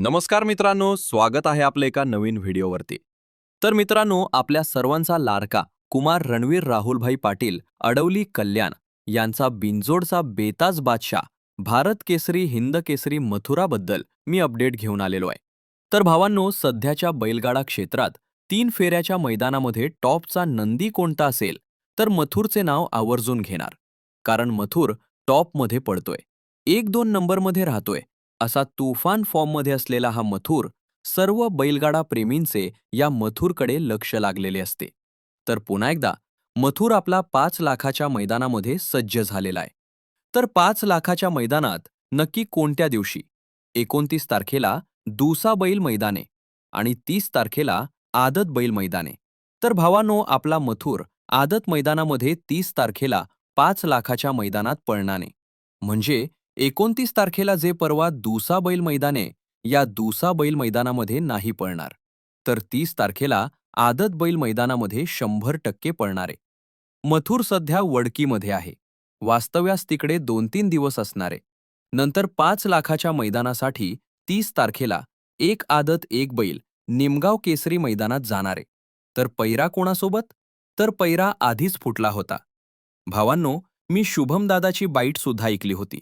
नमस्कार मित्रांनो स्वागत आहे आपलं एका नवीन व्हिडिओवरती. तर मित्रांनो आपल्या सर्वांचा लाडका कुमार रणवीर राहुलभाई पाटील अडवली कल्याण यांचा बिंजोडचा बेताज बादशाह भारत केसरी हिंद केसरी मथुराबद्दल मी अपडेट घेऊन आलेलो आहे. तर भावांनो सध्याच्या बैलगाडा क्षेत्रात तीन फेऱ्याच्या मैदानामध्ये टॉपचा नंदी कोणता असेल तर मथुरचे नाव आवर्जून घेणार. कारण मथुर टॉपमध्ये पडतोय. एक दोन नंबरमध्ये राहतोय. असा तुफान फॉर्ममध्ये असलेला हा मथुर सर्व बैलगाडा प्रेमींचे या मथुरकडे लक्ष लागलेले असते. तर पुन्हा एकदा मथुर आपला पाच लाखाच्या मैदानामध्ये सज्ज झालेला आहे. तर पाच लाखाच्या मैदानात नक्की कोणत्या दिवशी? एकोणतीस तारखेला दुसा बैल मैदाने आणि तीस तारखेला आदत बैल मैदाने. तर भावानो आपला मथुर आदत मैदानामध्ये तीस तारखेला पाच लाखाच्या मैदानात पळणाने. म्हणजे एकोणतीस तारखेला जे परवा दुसा बैल मैदाने या दुसा बैल मैदानामध्ये नाही पळणार तर तीस तारखेला आदत बैल मैदानामध्ये शंभर टक्के पळणारे. मथुर सध्या वडकीमध्ये आहे. वास्तव्यास तिकडे दोन तीन दिवस असणारे. नंतर पाच लाखाच्या मैदानासाठी तीस तारखेला एक आदत एक बैल निमगाव केसरी मैदानात जाणारे. तर पैरा कोणासोबत? तर पैरा आधीच फुटला होता. भावांनो मी शुभम दादाची बाईट सुद्धा ऐकली होती.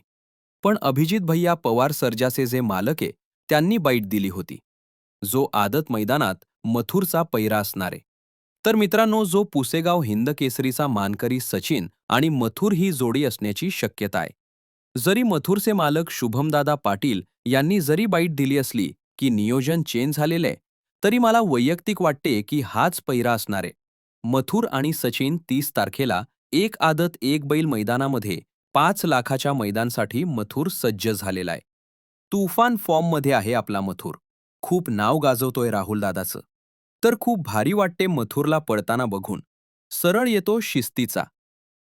पण अभिजित भैया पवार सर्जाचे जे मालक आहे त्यांनी बाईट दिली होती. जो आदत मैदानात मथुरचा पैरा असणारे. तर मित्रांनो जो पुसेगाव हिंद केसरीचा मानकरी सचिन आणि मथुर ही जोडी असण्याची शक्यता आहे. जरी मथुरचे मालक शुभमदादा पाटील यांनी जरी बाईट दिली असली की नियोजन चेंज झालेले तरी मला वैयक्तिक वाटते की हाच पैरा असणारे मथुर आणि सचिन तीस तारखेला एक आदत एक बैल मैदानामध्ये पाच लाखाच्या मैदानसाठी मथुर सज्ज झालेला आहे. तुफान फॉर्ममध्ये आहे आपला मथुर. खूप नाव गाजवतोय राहुल दादाचं. तर खूप भारी वाटते मथुरला पडताना बघून. सरळ येतो शिस्तीचा.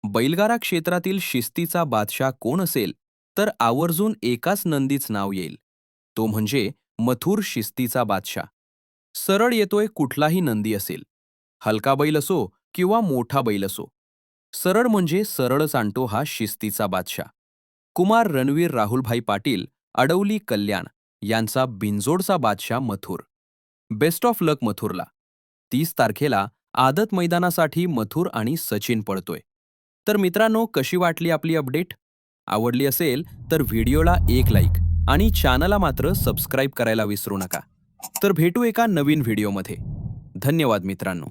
बैलगारा क्षेत्रातील शिस्तीचा बादशाह कोण असेल तर आवर्जून एकाच नंदीच नाव येईल. तो म्हणजे मथुर शिस्तीचा बादशाह. सरळ येतोय कुठलाही नंदी असेल. हलका बैल असो किंवा मोठा बैल असो. सरळ म्हणजे सरळ सांडतो हा शिस्तीचा बादशाह. कुमार रणवीर राहुलभाई पाटील अडवली कल्याण यांचा बिंजोडचा बादशाह मथुर. बेस्ट ऑफ लक मथुरला. तीस तारखेला आदत मैदानासाठी मथुर आणि सचिन पळतोय. तर मित्रांनो कशी वाटली आपली अपडेट? आवडली असेल तर व्हिडिओला एक लाईक आणि चॅनलला मात्र सबस्क्राईब करायला विसरू नका. तर भेटू एका नवीन व्हिडिओमध्ये. धन्यवाद मित्रांनो.